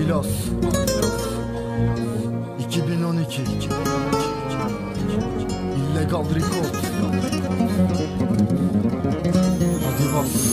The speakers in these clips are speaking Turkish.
Afilos 2012 Illegal Record. Hadi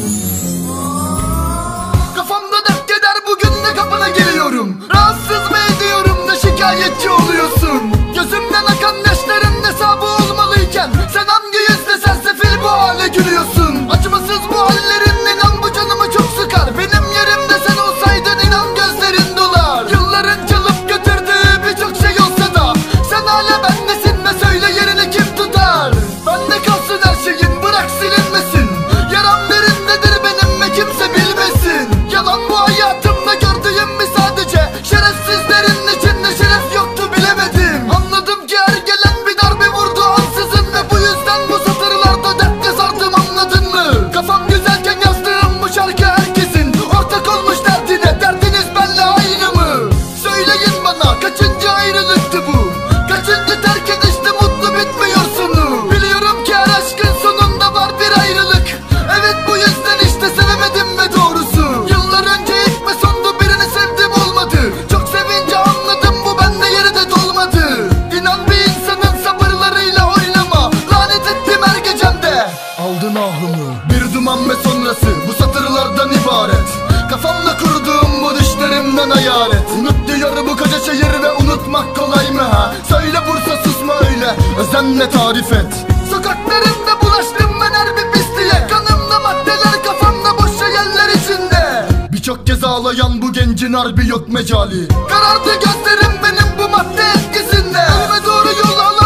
He aldın ahımı. Bir duman ve sonrası. Bu satırlardan ibaret. Kafamda kurduğum bu düşlerimden hayalet. Unut diyor bu koca şehir ve unutmak kolay mı ha? Söyle Bursa susma öyle. Özenle tarif et. Sokaklarımda bulaştım ben her bir pisliğe. Kanımda maddeler kafamda boş şeyler içinde. Birçok kez ağlayan bu gencin harbi yok mecali. Karardı gözlerim benim bu madde etkisinde. Elime doğru yol al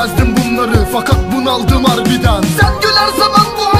Bilmezdim bunları fakat bunaldım harbiden. Sen güler zaman bu